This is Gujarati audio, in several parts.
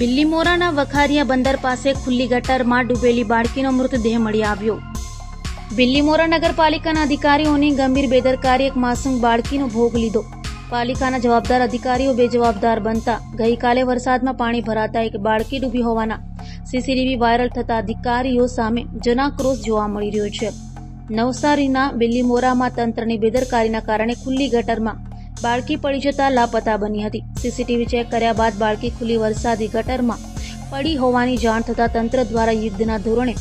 બિલ્લીમોરાના વખારિયા બંદર પાસે ખુલ્લી ગટરમાં ડૂબેલી બાળકીનો મૃતદેહ મળી આવ્યો. બિલ્લીમોરા નગરપાલિકાના અધિકારીઓની ગંભીર બેદરકારી એક માસૂમ બાળકીનો ભોગ લીધો. પાલિકાના જવાબદાર અધિકારીઓ બેજવાબદાર બનતા ગઈકાલે વરસાદમાં પાણી ભરાતા એક બાળકી ડૂબી હોવાના સીસીટીવી વાયરલ થતા અધિકારીઓ સામે જનાક્રોશ જોવા મળી રહ્યો છે. નવસારીના બિલ્લીમોરામાં તંત્રની બેદરકારીના કારણે ખુલ્લી ગટરમાં બાળકી પડી જતા લાપતા બની હતી. સીસીટીવી ચેક કર્યા બાદ બાળકી ખુલ્લી વરસાદી ગટરમાં પડી હોવાની જાણ થતાં તંત્ર દ્વારા યુદ્ધના ધોરણે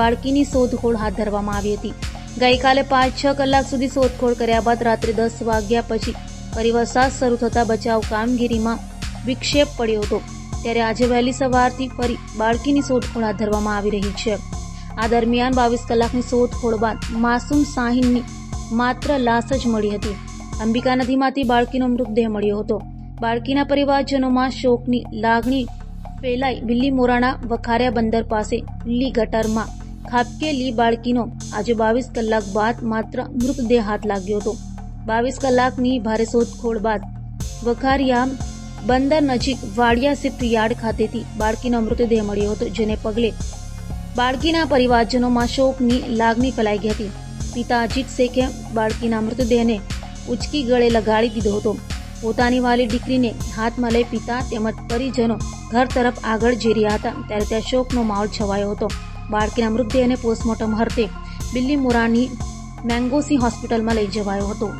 બાળકીની શોધખોળ હાથ ધરવામાં આવી હતી. ગઈકાલે પાંચ છ કલાક સુધી શોધખોળ કર્યા બાદ રાત્રે દસ વાગ્યા પછી ફરી વરસાદ શરૂ થતાં બચાવ કામગીરીમાં વિક્ષેપ પડ્યો હતો. ત્યારે આજે વહેલી સવારથી ફરી બાળકીની શોધખોળ હાથ ધરવામાં આવી રહી છે. આ દરમિયાન બાવીસ કલાકની શોધખોળ બાદ માસૂમ સાહિનની માત્ર લાશ જ મળી હતી. અંબિકા નદીમાંથી બાળકીનો મૃતદેહ મળ્યો હતો. બાળકીના પરિવારજનોમાં શોકની લાગણી ફેલાઈ બિલ્લી મોરાણા વખારિયા બંદર પાસે બિલ્લી ગટરમાં ખાબકેલી બાળકીનો આજે બાવીસ કલાક બાદ માત્ર મૃતદેહ હાથ લાગ્યો હતો. બાવીસ કલાકની ભારે શોધખોળ બાદ વખારિયા બંદર નજીક વાડિયા શિફ્ટ યાર્ડ ખાતેથી બાળકીનો મૃતદેહ મળ્યો હતો, જેને પગલે બાળકીના પરિવારજનોમાં શોકની લાગણી ફેલાઈ ગઈ હતી. પિતા અજીત શેખે બાળકીના મૃતદેહને ઉચકી ગળે લગાડી દીધો હતો. પોતાની વાલી દીકરીને હાથમાં લઈ પિતા તેમજ પરિજનો ઘર તરફ આગળ જઈ રહ્યા હતા, ત્યારે ત્યાં શોકનો માહોલ છવાયો હતો. બાળકીના મૃતદેહને પોસ્ટમોર્ટમ હર્તે બિલ્લી મોરાની મેંગોસી હોસ્પિટલમાં લઈ જવાયો હતો.